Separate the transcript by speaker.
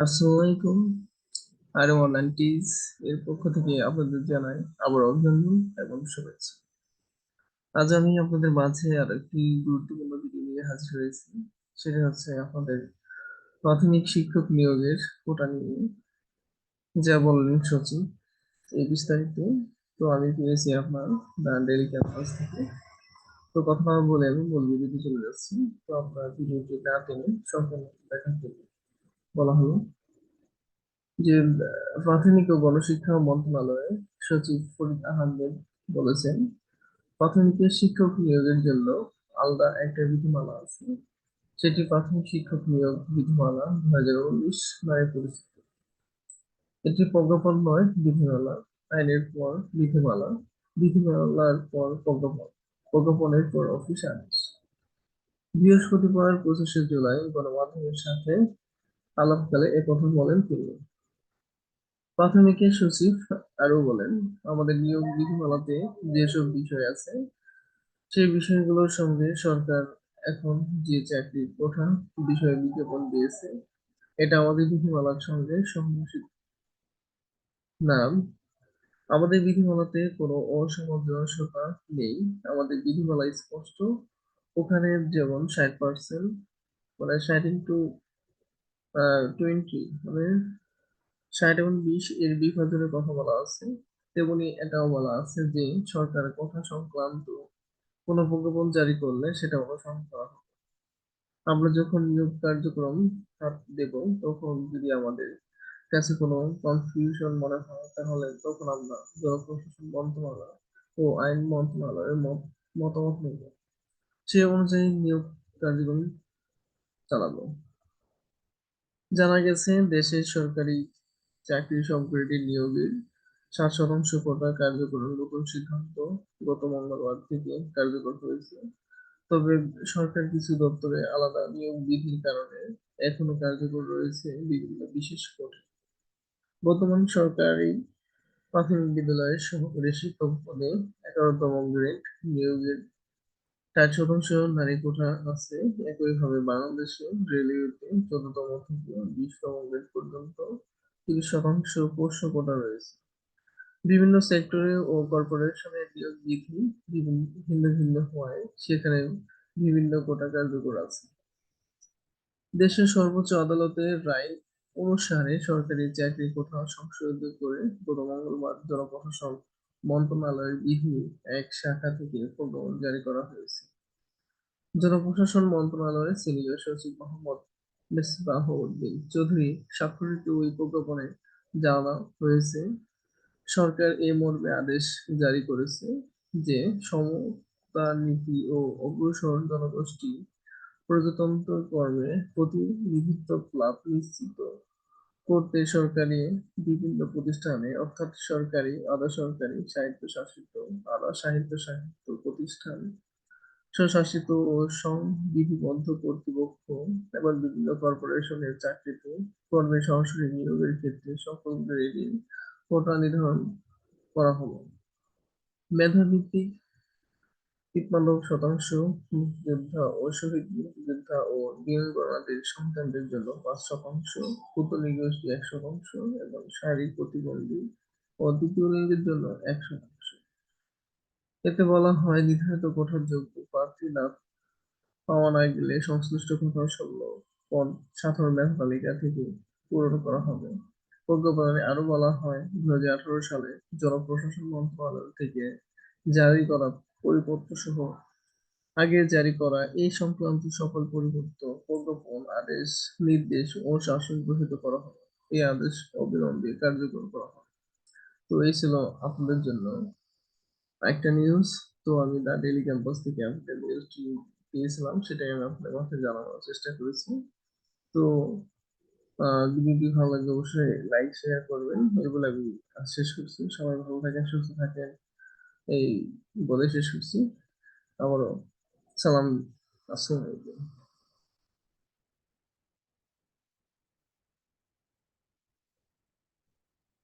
Speaker 1: আসসালামু আলাইকুম আর অনলাইন টিজ এর পক্ষ থেকে আপনাদের জানাই আবার অভিনন্দন এবং শুভেচ্ছা। আজ আমি আপনাদের মাঝে আর একটি গুরুত্বপূর্ণ ভিডিও নিয়ে হাজির হয়েছি। সেটা হচ্ছে আপনাদের প্রাথমিক শিক্ষক নিয়োগের কোটা নিয়ে। যা বললেন সচিব এই বিস্তারিত তো আমি পেয়েছি আপনার ডেলি ক্যাম্পাস থেকে। তো কথা বলে আমি মূল ভিডিওতে চলে যাচ্ছি। তো আপনার ভিডিওটি না টেনে সম্পূর্ণ দেখার জন্য। বলা হলো যে, প্রাথমিক ও গণশিক্ষা মন্ত্রণালয়ের সচিব ফরিদ আহমেদ বলেছেন প্রাথমিকের শিক্ষক নিয়োগের জন্য আলাদা একটা বিধিমালা আছে। সেটি প্রাথমিক শিক্ষক নিয়োগ বিধিমালা দু হাজার উনিশ নামে পরিচিত। এটি প্রজ্ঞাপন নয়, বিধিমালা, আইনের পর বিধিমালা, বিধিমালার পর প্রজ্ঞাপন, প্রজ্ঞাপনের পর অফিস আদেশ। বৃহস্পতিবার পঁচিশে জুলাই গণমাধ্যমের সাথে আলাপকালে একথা বলেন তিনি। প্রাথমিকের সচিব আরও বলেন, আমাদের নিয়োগ বিধিমালাতে যেসব বিষয় আছে, সেই বিষয়গুলোর সঙ্গে সরকার এখন যে চাকরির কোঠা বিষয়ে বিজ্ঞাপন দিয়েছে, এটা আমাদের বিধিমালার সঙ্গে সংঘর্ষিত না, আমাদের বিধিমালাতে কোনো অসামঞ্জস্যতা নেই। আমাদের বিধিমালা স্পষ্ট। ওখানে যেমন ষাট পার্সেন্ট মানে ষাট ইন্টু টোয়েন্টি মানে ষাট এবং বিশ এর বিভাজনের কথা বলা আছে। তেমনি এটাও বলা আছে যে সরকারের কথা সংক্রান্ত কোনো প্রজ্ঞাপন জারি করলে সেটা অনুসরণ করা হবে আমরা যখন নিয়োগ কার্যক্রম দেব, তখন যদি আমাদের কাছে কোনো কনফিউশন মনে হয়, তাহলে তখন আমরা জনপ্রশাসন মন্ত্রণালয় ও আইন মন্ত্রণালয়ের মতামত নেব। সে অনুযায়ী নিয়োগ কার্যক্রম চালাবো। জানা গেছে দেশের সরকারি চাকরি সবগ্রেডে নিয়োগের ষাট শতাংশ কোটা কার্যকরের নতুন সিদ্ধান্ত গত মঙ্গলবার থেকে কার্যকর হয়েছে। তবে সরকার কিছু দপ্তরে আলাদা নিয়োগ বিধির কারণে এখনও কার্যকর রয়েছে বিভিন্ন বিশেষ কোটা বর্তমান সরকারি প্রাথমিক বিদ্যালয়ের সহকারী শিক্ষক পদে এগারোতম গ্রেড নিয়োগের ষাট শতাংশ নারী কোঠা আছে। একইভাবে বাংলাদেশে রেলওয়েতে চোদ্দতম থেকে বিশতম গ্রেড পর্যন্ত তিরিশ শতাংশ পোষ্য কোটা রয়েছে। বিভিন্ন সেক্টরে ও কর্পোরেশনের নিয়োগ বিধি ভিন্ন ভিন্ন হওয়ায় সেখানে বিভিন্ন কোটা কার্যকর আছে। দেশের সর্বোচ্চ আদালতের রায় অনুসারে সরকারি চাকরি কোথাও সংশোধিত করে গত মঙ্গলবার জনপ্রশাসন মন্ত্রণালয়ের বিধি এক শাখা থেকে প্রজ্ঞাপন জারি করা হয়েছে। জনপ্রশাসন মন্ত্রণালয়ের সিনিয়র সচিব মোহাম্মদ মেসবাহউদ্দিন চৌধুরী স্বাক্ষরিত ওই প্রজ্ঞাপনে জানা হয়েছে, সরকার এ মর্মে আদেশ জারি করেছে যে সমতা নীতি ও অগ্রসর জনগোষ্ঠী প্রজাতন্ত্র কর্মে প্রতিনিধিত্ব লাভ নিশ্চিত করতে সরকারি বিভিন্ন প্রতিষ্ঠানে, অর্থাৎ সরকারি, আধা সরকারি স্বায়ত্তশাসিত আধা সাহিত্য সাহিত্য প্রতিষ্ঠান স্বশাসিত ও সংবিধিবদ্ধ কর্তৃপক্ষ এবং বিভিন্ন কর্পোরেশনের চাকরিতে কর্মে সরাসরি নিয়োগের ক্ষেত্রে সকল গ্রেডের কোটা নির্ধারণ করা হলো। মেধাভিত্তিক তিপ্পান্ন শতাংশ মুক্তিযোদ্ধা ও শহীদ মুক্তিযোদ্ধা ও বীরঙ্গনাদের সন্তানদের জন্য পাঁচ শতাংশ পুতলি এক শতাংশ এবং শারীরিক প্রতিবন্ধী ও দ্বিতীয় লিঙ্গের জন্য এক শতাংশ। এতে বলা হয় নির্ধারিত কোঠার যোগ্য পাওয়া না গেলে সংশ্লিষ্ট ষোলো পদ সাধারণ মেধা তালিকা থেকে পূরণ করা হবে। প্রজ্ঞাপনে আরও বলা হয় দু হাজার আঠারো সালে জনপ্রশাসন মন্ত্রণালয় থেকে জারি করা পরিপত্র সহ আগে জারি করা এই সংক্রান্ত সকল পরিবর্ত প্রজ্ঞাপন, আদেশ, নির্দেশ ও শাসন ঘোষিত করা হবে। এই আদেশ অবিলম্বে কার্যকর করা হবে। তো এই ছিল আপনাদের জন্য একটা নিউজ তো আমি দা ডেলি ক্যাম্পাস থেকে আপনাদের নিউজটি পেয়েছিলাম, সেটাই আমি আপনাদের মাঝে জানানোর চেষ্টা করেছি। তো ভিডিওটি ভালো লাগলে অবশ্যই লাইক শেয়ার করবেন। এগুলো আমি শেষ করছি। সবাই ভালো থাকেন, সুস্থ থাকেন। এই বলে শেষ করছি। আবারও সালাম, আসসালামু আলাইকুম।